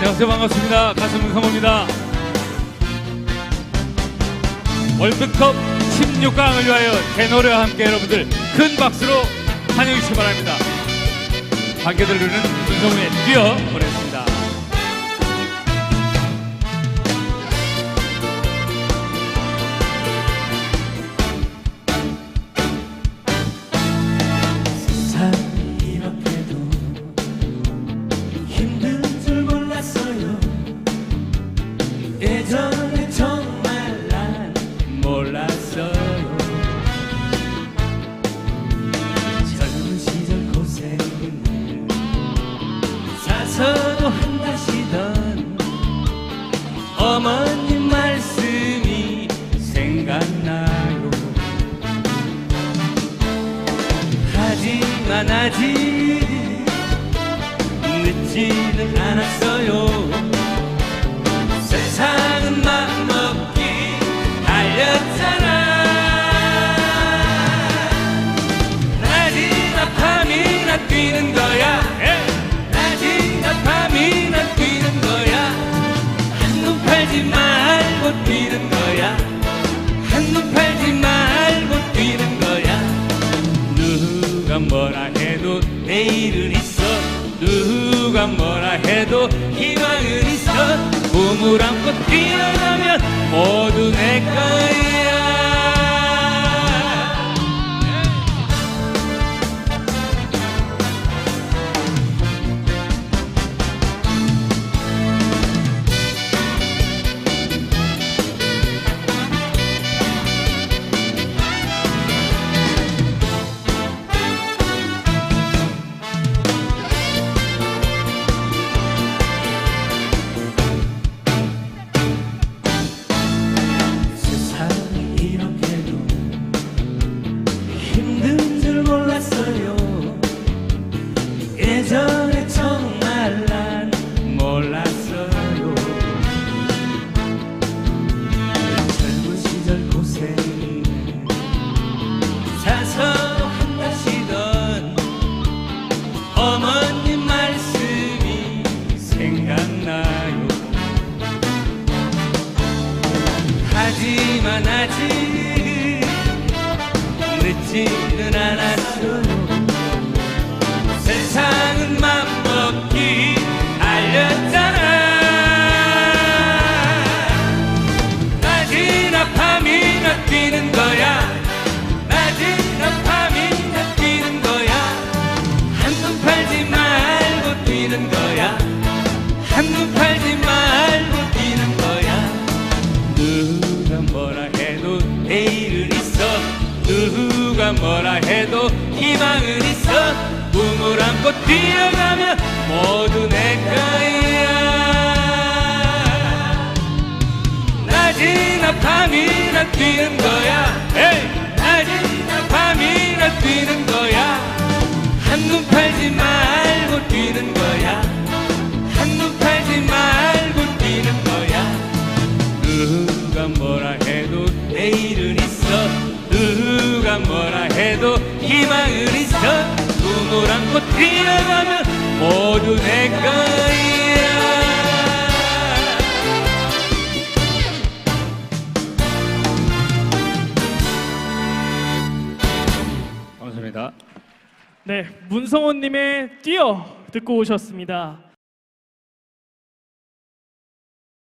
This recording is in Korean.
안녕하세요. 반갑습니다. 가수 문성호입니다. 월드컵 16강을 위하여 테너와 함께 여러분들 큰 박수로 환영해 주시기 바랍니다. 관계들 누는 문성호의 뛰어 보냈 아직 늦지는 않았어요 뭐라 해도 내일은 있어. 누가 뭐라 해도 희망은 있어. 꿈을 안고 뛰어가면 모두 내 거야 하지만 아직 늦지는 않았어 희망은 있어. 꿈을 안고 뛰어가면 모두 내 거야. 낮이나 밤이나 뛰는 거야. 에이! 낮이나 밤이나 뛰는 거야. 한눈 팔지 말 있어 꿈을 안고 뛰어가면 모두 내 거야. 반갑습니다. 네, 문성호님의 뛰어 듣고 오셨습니다.